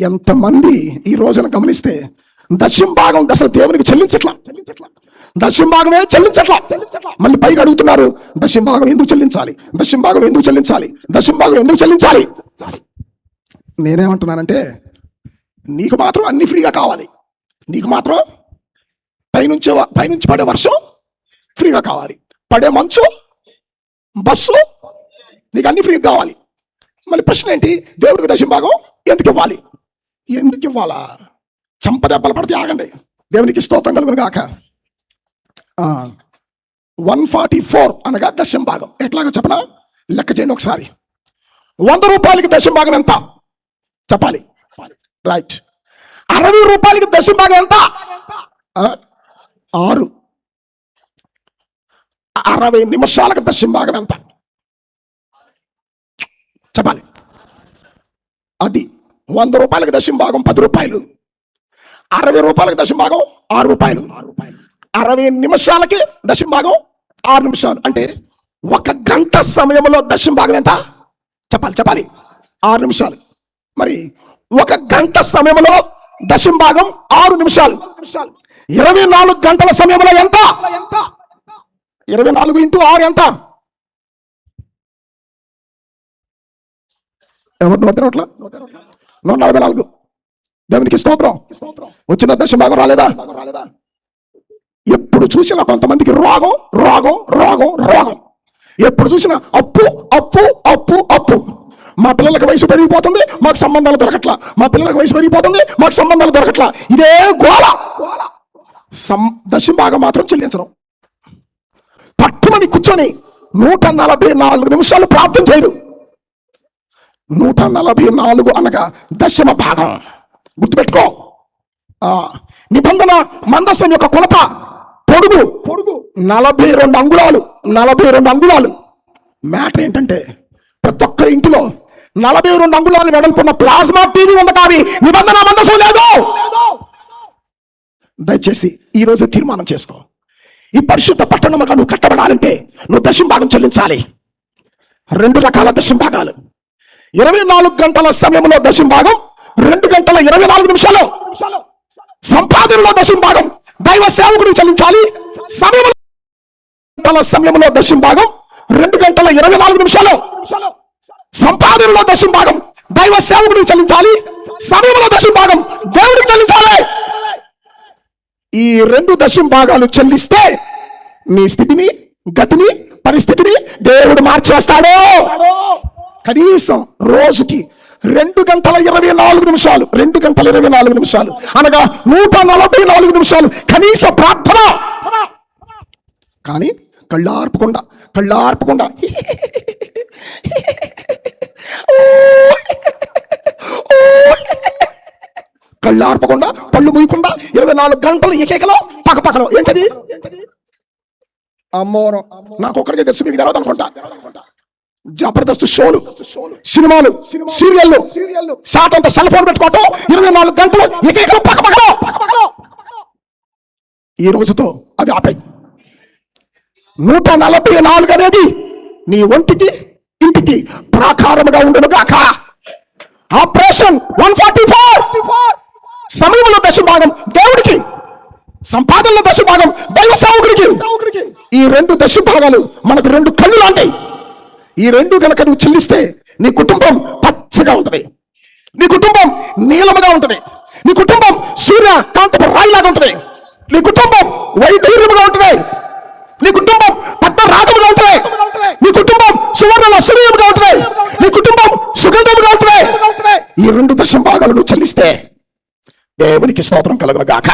ఎంతమంది ఈ రోజున గమనిస్తే దశం భాగం అసలు దేవునికి చెల్లించట్లా. చెల్లించట్లా. దశం భాగమే చెల్లించట్లా. చెల్లించట్లా మళ్ళీ పైకి అడుగుతున్నారు దశం భాగం ఎందుకు చెల్లించాలి? దశం భాగం ఎందుకు చెల్లించాలి? దశం భాగం ఎందుకు చెల్లించాలి? నేనేమంటున్నానంటే నీకు మాత్రం అన్ని ఫ్రీగా కావాలి. నీకు మాత్రం పైనుంచి పైనుంచి పడే వర్షం ఫ్రీగా కావాలి. పడే మంచు బస్సు నీకు అన్ని ఫ్రీగా కావాలి. మళ్ళీ ప్రశ్న ఏంటి? దేవుడికి దశం భాగం ఎందుకు ఇవ్వాలి? ఎందుకు ఇవ్వాలా? చంపదెబ్బలు పడితే ఆగండి. దేవునికి స్తోత్రం కలుగును గాక. వన్ ఫార్టీ ఫోర్ అనగా దశం భాగం. ఎట్లాగో చెప్పనా? లెక్క చేయండి ఒకసారి. వంద రూపాయలకి దశం భాగం ఎంత? చెప్పాలి. రైట్ అరవై రూపాయలకి దశం భాగం ఎంత? ఆరు. అరవై నిమిషాలకు దశం భాగం ఎంత? చెప్పాలి. అది వంద రూపాయలకు దశం భాగం పది రూపాయలు. అరవై రూపాయలకు దశం భాగం ఆరు రూపాయలు. అరవై నిమిషాలకి దశం భాగం ఆరు నిమిషాలు. అంటే ఒక గంట సమయంలో దశం భాగం ఎంత? చెప్పాలి చెప్పాలి. ఆరు నిమిషాలు. మరి ఒక గంట సమయంలో దశం భాగం ఆరు నిమిషాలు. ఇరవై నాలుగు గంటల సమయంలో ఎంత? ఎంత ఇరవై నాలుగు ఇంటూ ఆరు ఎంత? ఎవరు నూట ఇరవట్లా నూట నలభై నాలుగు. దేవునికి స్తోత్రం. వచ్చిన దర్శనం భాగం రాలేదా? రాలేదా ఎప్పుడు చూసినా కొంతమందికి రోగం రోగం రోగం రోగం. ఎప్పుడు చూసినా అప్పు అప్పు అప్పు అప్పు. మా పిల్లలకు వయసు పెరిగిపోతుంది మాకు సంబంధాలు దొరకట్లా. మా పిల్లలకు వయసు పెరిగిపోతుంది మాకు సంబంధాలు దొరకట్లా. ఇదే గోళ సం దశ భాగం మాత్రం చెల్లించడం. పట్టుమని కూర్చొని నూట నలభై నాలుగు నిమిషాలు ప్రార్థన చేయడు. నూట నలభై నాలుగు అనగా దశమ భాగం. గుర్తుపెట్టుకో. నిబంధన మందస్సం యొక్క కొలత పొడుగు పొడుగు. నలభై రెండు అంగుళాలు నలభై రెండు అంగుళాలు. మ్యాటర్ ఏంటంటే ప్రతి ఒక్క ఇంటిలో నలభై రెండు అంగుళాలు వెడల్పున్న ప్లాస్మా టీవీ ఉంది కానీ నిబంధన మందసం లేదు. దయచేసి ఈ రోజు తీర్మానం చేసుకో. ఈ పరిశుద్ధ పట్టణముగా నువ్వు కట్టబడాలంటే నువ్వు దశం భాగం చెల్లించాలి. రెండు రకాల దశం భాగాలు. ఇరవై నాలుగు గంటల సమయంలో దశం భాగం రెండు గంటల ఇరవై నాలుగు నిమిషాలు. సంపాదనలో దశం భాగం దైవ సేవకుడికి చెల్లించాలి. సమయంలో గంటల సమయంలో దశం భాగం రెండు గంటల ఇరవై నాలుగు నిమిషాలు. సంపాదనలో దశం భాగం దైవ సేవకుడికి చెల్లించాలి. సమయంలో దశం భాగం దేవుడికి చెల్లించాలి. ఈ రెండు దశం భాగాలు చెల్లిస్తే నీ స్థితిని గతిని పరిస్థితిని దేవుడు మార్చేస్తాడు. కనీసం రోజుకి రెండు గంటల ఇరవై నాలుగు నిమిషాలు రెండు గంటల ఇరవై నాలుగు నిమిషాలు. అనగా నూట నలభై నాలుగు నిమిషాలు కనీస ప్రార్థన. కానీ కళ్ళార్పకుండా కళ్ళార్పకుండా. కళ్ళార్పకుండా పళ్ళు మూయకుండా ఇరవై నాలుగు గంటలు ఏకేకలో పక్క పక్కలో ఏంటది? అమ్మోరం నాకు ఒక్కడికే తెలుసు మీకు తెలవదు అనుకుంటా. జబర్దస్త్ షోలు సినిమాలు సీరియల్లు సీరియల్లు శాతంతో సెల్ ఫోన్ పెట్టుకోవటం ఇరవై నాలుగు గంటలు ఏకైకలు పక్కపక్కలో. ఈ రోజుతో అవి ఆపాయి. నూట నలభై నాలుగు అనేది నీ ఒంటికి ఇంటికి ప్రాకారముగా ఉండను గాక ఆపరేషన్ వన్ ఫార్టీ ఫోర్. సమయంలో దశ భాగం దేవుడికి సంపాదనలో దశ భాగం దైవ సేవకుడికి. ఈ రెండు దశ భాగాలు మనకు రెండు కళ్ళు లాంటాయి ఈ రెండు కనుక నువ్వు చెల్లిస్తే నీ కుటుంబం పచ్చగా ఉంటది. నీ కుటుంబం నీలముగా ఉంటది. నీ కుటుంబం సూర్య కాంతపు రాయిలాగా ఉంటది. నీ కుటుంబం వైడూర్యముగా ఉంటుంది. నీ కుటుంబం పట్ట రాగముగా ఉంటుంది. నీ కుటుంబం సువర్ణల సూర్యముగా ఉంటుంది. నీ కుటుంబం సుగంధముగా ఉంటుంది. ఈ రెండు దశం భాగాలు నువ్వు చెల్లిస్తే దేవునికి స్తోత్రం కలగలగాక